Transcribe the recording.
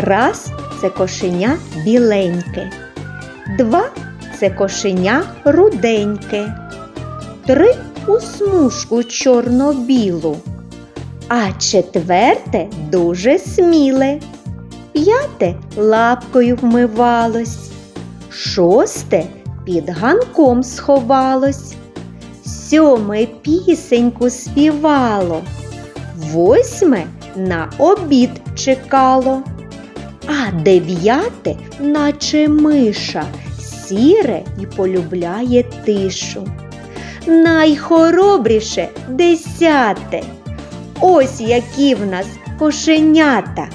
Раз це кошеня біленьке. Два це кошеня руденьке. Три у смужку чорно-білу. А четверте дуже сміле. П'яте лапкою вмивалось. Шосте під ганком сховалось. Сьоме пісеньку співало. Восьме на обід чекало. А дев'яте, наче миша, сіре і полюбляє тишу. Найхоробріше десяте. Ось які в нас кошенята.